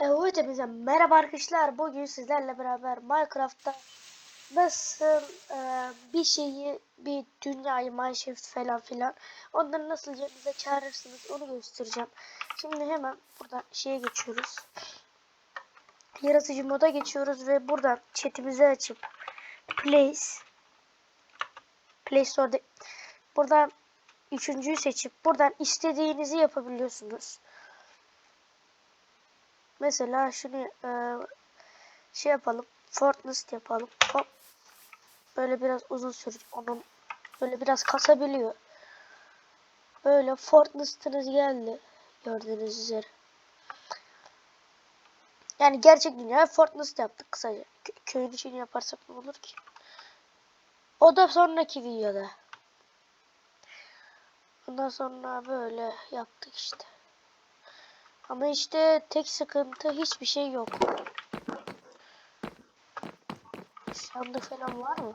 Evet hepinize merhaba arkadaşlar. Bugün sizlerle beraber Minecraft'ta nasıl e, bir şeyi, bir dünyayı, Minecraft falan filan onları nasıl cebinize çağırırsınız onu göstereceğim. Şimdi hemen buradan şeye geçiyoruz. Yaratıcı moda geçiyoruz ve buradan chatimizi açıp place Play Store'da buradan üçüncüyü seçip buradan istediğinizi yapabiliyorsunuz. Mesela şunu e, şey yapalım. Fortnite yapalım. Hop. Böyle biraz uzun sürecek. Onun böyle biraz kasabiliyor. Böyle Fortnite'ınız geldi. Gördüğünüz üzere. Yani gerçek dünya Fortnite yaptık kısaca. Kö köyün içini yaparsak ne olur ki? O da sonraki videoda. Ondan sonra böyle yaptık işte. Ama işte tek sıkıntı hiçbir şey yok. Sandık falan var mı?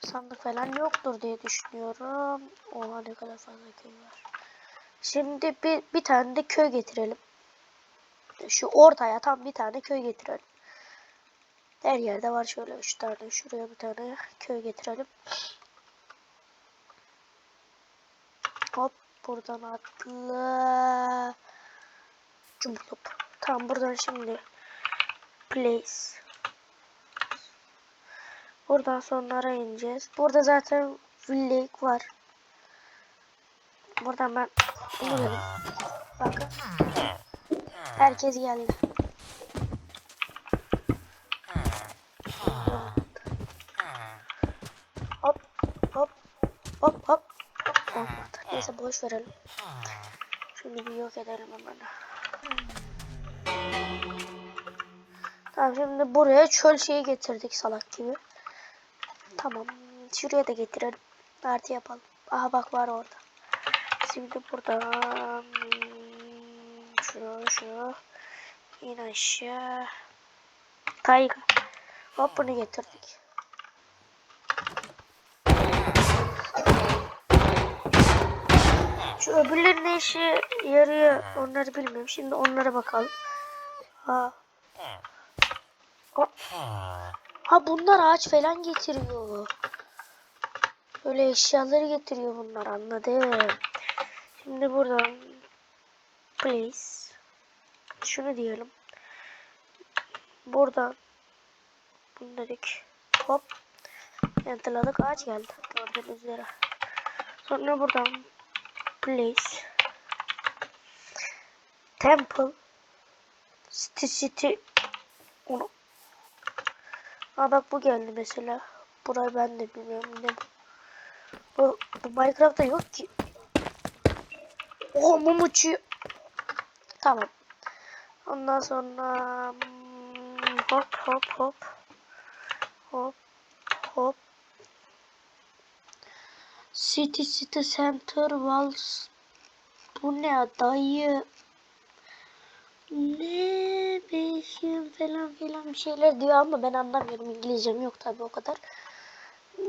Sandık falan yoktur diye düşünüyorum. Oha ne kadar fazla köy var. Şimdi bir, bir tane de köy getirelim. Şu ortaya tam bir tane köy getirelim. Her yerde var şöyle üç tane. Şuraya bir tane köy getirelim. Hop buradan atla. Cumhurluk. Tamam buradan şimdi place. Buradan sonlara ineceğiz. Burada zaten village var. Buradan ben. Bakın. Herkes geldi. Hop hop hop hop. Olmadı. Neyse boş verelim. Şunu bir yok edelim hemen. Tamam şimdi buraya çöl şeyi getirdik salak gibi. Tamam. Şuraya da getirelim. Artı yapalım. Aha bak var orada. Şimdi buradan şunu şunu in aşağı. Tayga. Hop bunu getirdik. Şu öbürleri ne işe yarıyor onları bilmiyorum. Şimdi onlara bakalım. Ha. Ha, bunlar ağaç falan getiriyor. Böyle eşyaları getiriyor bunlar anladım. Şimdi buradan please şunu diyelim. Buradan bunu dedik. Hop. Yantaladık ağaç geldi. Gördüğünüz üzere. Sonra buradan place temple. City city. Onu. Aa bak bu geldi mesela. Burayı ben de bilmiyorum. Ne bu? Bu, bu Minecraft'ta yok ki. Oha mum tamam. Ondan sonra hmm, hop hop hop. Hop hop City City Center Walls. Bu ne dayı? Ne beşim falan filan bir şeyler diyor ama ben anlamıyorum. İngilizcem yok tabi o kadar.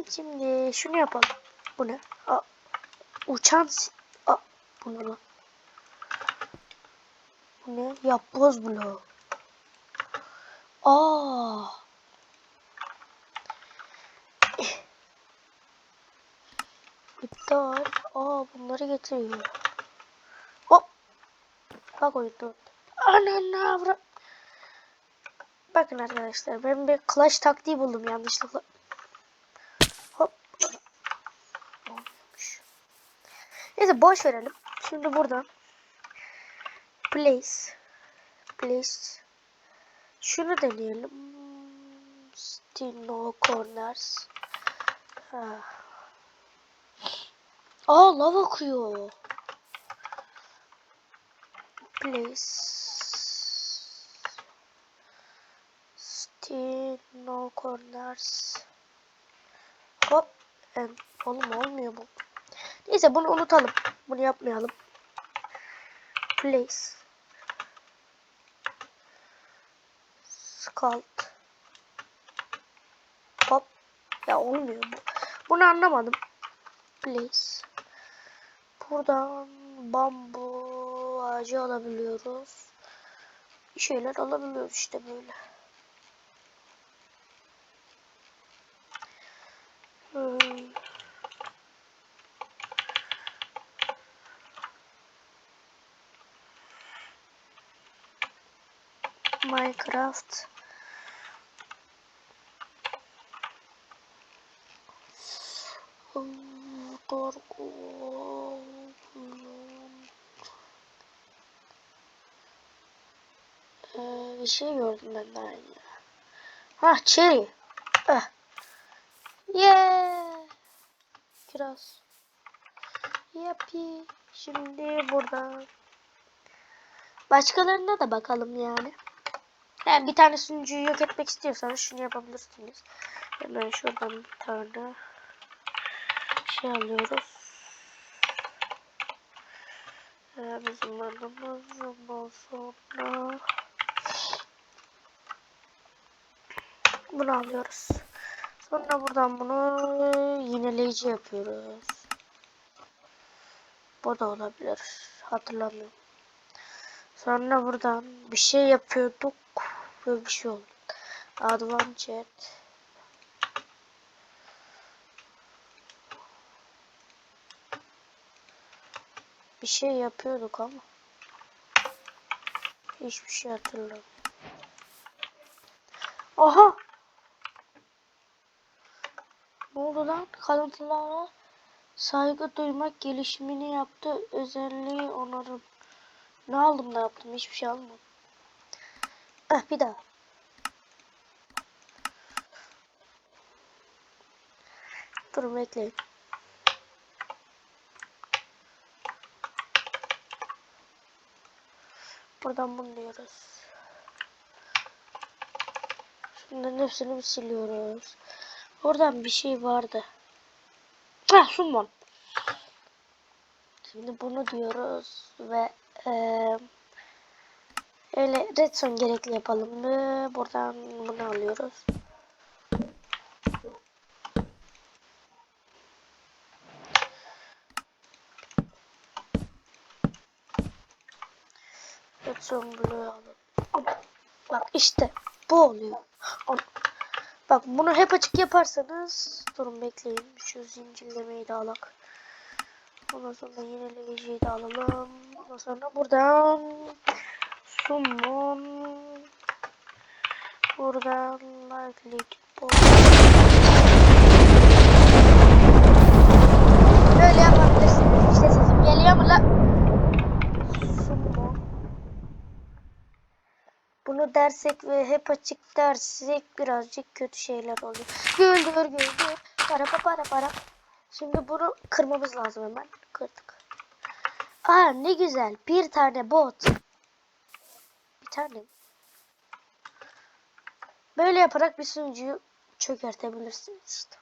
Şimdi şunu yapalım. Bu ne? Aa, uçan Aa, bu ne lan? Bu ne? Yapboz bloğu. Aa. İptal. Aa bunları getiriyor. Hop. Bak oyunda. Ananı avra. Bakın arkadaşlar ben bir clash taktiği buldum yanlışlıkla. Hop. Olmuyormuş. Neyse boş verelim. Şimdi buradan place place şunu deneyelim. Still no corners. Ha. Aa lav akıyor. Place. Still no corners. Hop. And, oğlum olmuyor bu. Neyse bunu unutalım. Bunu yapmayalım. Place. Scald. Hop. Ya olmuyor bu. Bunu anlamadım. Place. Buradan bambu ağacı alabiliyoruz. bir şeyler alabiliyoruz işte böyle. Hmm. Minecraft Hmm, Korku Ee, bir şey gördüm ben daha önce. Ha cherry. Ah. Yeah. Kiraz. Yapi. Şimdi burada. Başkalarına da bakalım yani. Yani bir tane sunucuyu yok etmek istiyorsanız şunu yapabilirsiniz. Hemen şuradan bir tane şey alıyoruz. Ee, bizim adımız ondan sonra bunu alıyoruz. Sonra buradan bunu yineleyici yapıyoruz. Bu da olabilir. Hatırlamıyorum. Sonra buradan bir şey yapıyorduk ve bir şey oldu. Advanced bir şey yapıyorduk ama hiçbir şey hatırlamıyorum. Aha! Oldu lan? Kalıntılara saygı duymak gelişimini yaptı. Özelliği onarım. Ne aldım da yaptım? Hiçbir şey almadım. Ah bir daha. Durun bekleyin. Buradan bunu diyoruz. Şunların hepsini siliyoruz. Oradan bir şey vardı. Heh summon. Şimdi bunu diyoruz ve eee öyle redstone gerekli yapalım mı? Buradan bunu alıyoruz. Redstone blue alalım. Bak işte bu oluyor. Bak bunu hep açık yaparsanız durun bekleyin. Şu zincirlemeyi de alak. Ondan sonra yenileyiciyi de alalım. Ondan sonra buradan summon buradan likely Böyle yapabilirsiniz. İşte sesim geliyor mu lan? Summon bunu dersek ve hep açık dersek birazcık kötü şeyler oluyor. Güldür güldür. Para para para. Şimdi bunu kırmamız lazım hemen. Kırdık. Aa ne güzel. Bir tane bot. Bir tane. Böyle yaparak bir sunucuyu çökertebilirsiniz işte.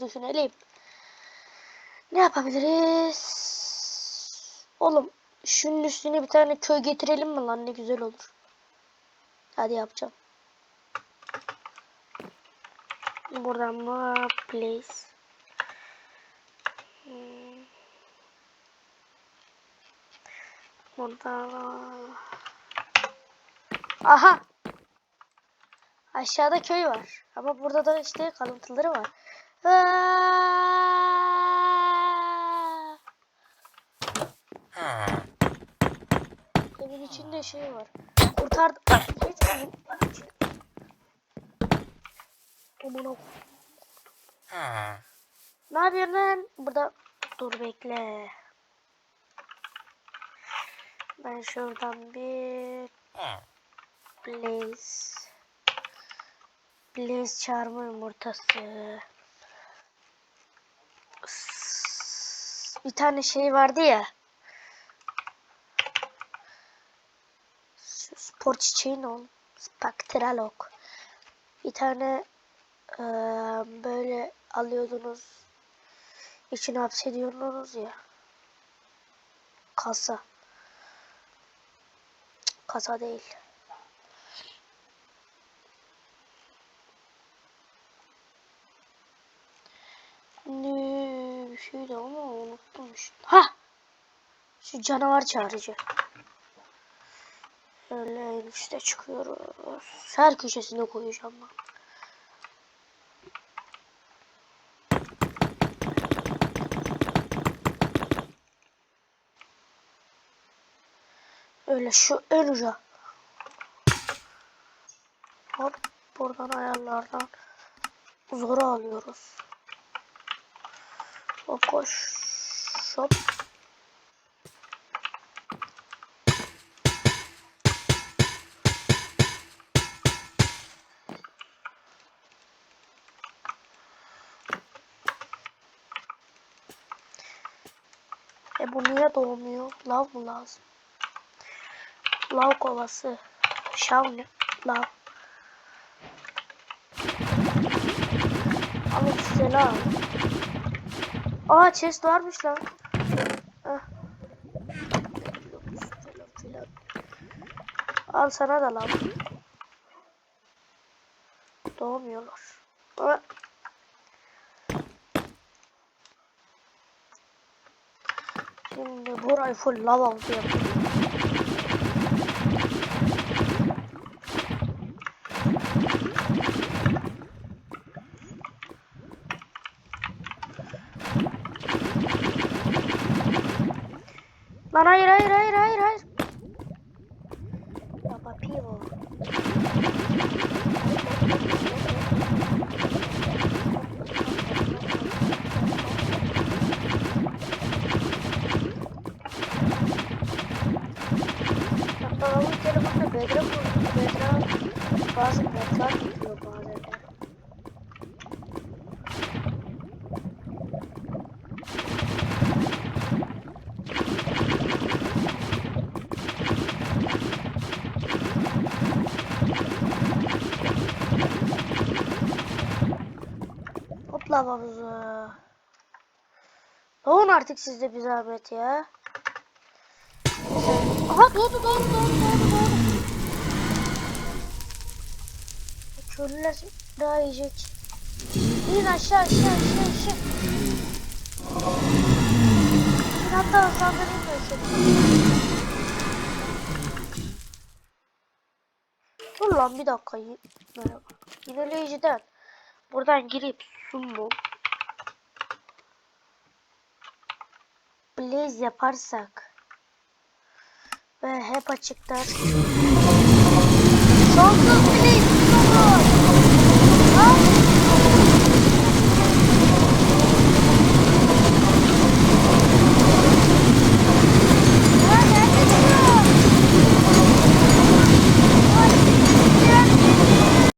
Düşünelim. Ne yapabiliriz? Oğlum şunun üstüne bir tane köy getirelim mi lan ne güzel olur. Hadi yapacağım. Buradan mı place. Hmm. Buradan. Aha. Aşağıda köy var. Ama burada da işte kalıntıları var. Aa! Evin içinde şey var. Kurtardım. Hiç. Aman Ne yapıyorsun lan? Burada dur bekle. Ben şuradan bir Blaze Blaze çarmı yumurtası bir tane şey vardı ya oğlum? Spectralog. Bir tane e, böyle alıyordunuz. İçine hapsediyorsunuz ya. Kasa. Kasa değil. Ne bir şeydi ama unuttum işte. Ha! Şu canavar çağırıcı. Öyle en üstte çıkıyoruz. Her köşesine koyacağım ben. Öyle şu en uca. Hop buradan ayarlardan zora alıyoruz. Hop koş. Hop. E bu niye doğmuyor? Lav mı lazım? Lav kovası. Şav ne? Lav. Aleykümselam. Aa chest varmış lan. Heh. Filan. Al sana da lan. Doğmuyorlar. Aa. Şimdi burayı full lava havuzu yapayım. Lan hayır hayır hayır hayır hayır. Ya papio. Lavamızı. Doğun artık sizde bir zahmet ya. Aha doğdu doğdu doğdu doğdu doğdu. Köylüler daha yiyecek. İn aşağı aşağı aşağı aşağı. İn hatta saldırayım ben seni. Dur lan bir dakika. Yineleyiciden. Buradan girip sumo. Blaze yaparsak ve hep açıklar. Sonsuz Blaze